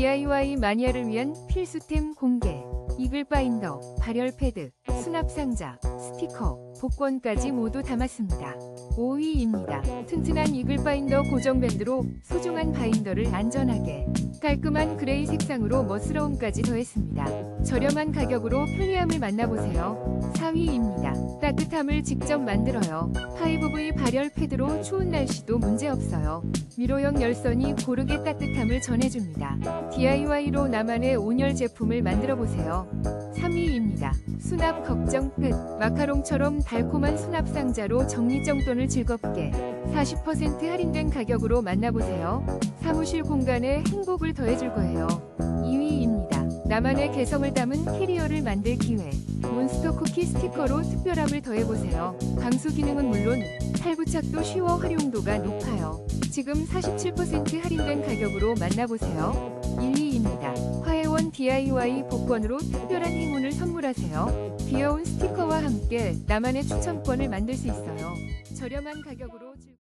DIY 마니아를 위한 필수템 공개. 이글 바인더, 발열 패드, 수납 상자, 스티커, 복권까지 모두 담았습니다. 5위입니다. 튼튼한 이글 바인더 고정 밴드로 소중한 바인더를 안전하게 깔끔한 그레이 색상으로 멋스러움까지 더했습니다. 저렴한 가격으로 편리함을 만나보세요. 4위입니다. 따뜻함을 직접 만들어요. 5V 발열 패드로 추운 날씨도 문제없어요. 미로형 열선이 고르게 따뜻함을 전해줍니다. DIY로 나만의 온열 제품을 만들어보세요. 3위입니다. 수납 걱정 끝. 마카롱처럼 달콤한 수납 상자로 정리정돈을 즐겁게 40% 할인된 가격으로 만나보세요. 사무실 공간에 행복을 더해줄 거예요. 2위입니다. 나만의 개성을 담은 캐리어를 만들 기회. 몬스터 쿠키 스티커로 특별함을 더해보세요. 방수 기능은 물론 탈부착도 쉬워 활용도가 높아요. 지금 47% 할인된 가격으로 만나보세요. 1위입니다. 화해원 DIY 복권으로 특별한 행운을 선물하세요. 귀여운 스티커와 함께 나만의 추천권을 만들 수 있어요. 저렴한 가격으로 즐...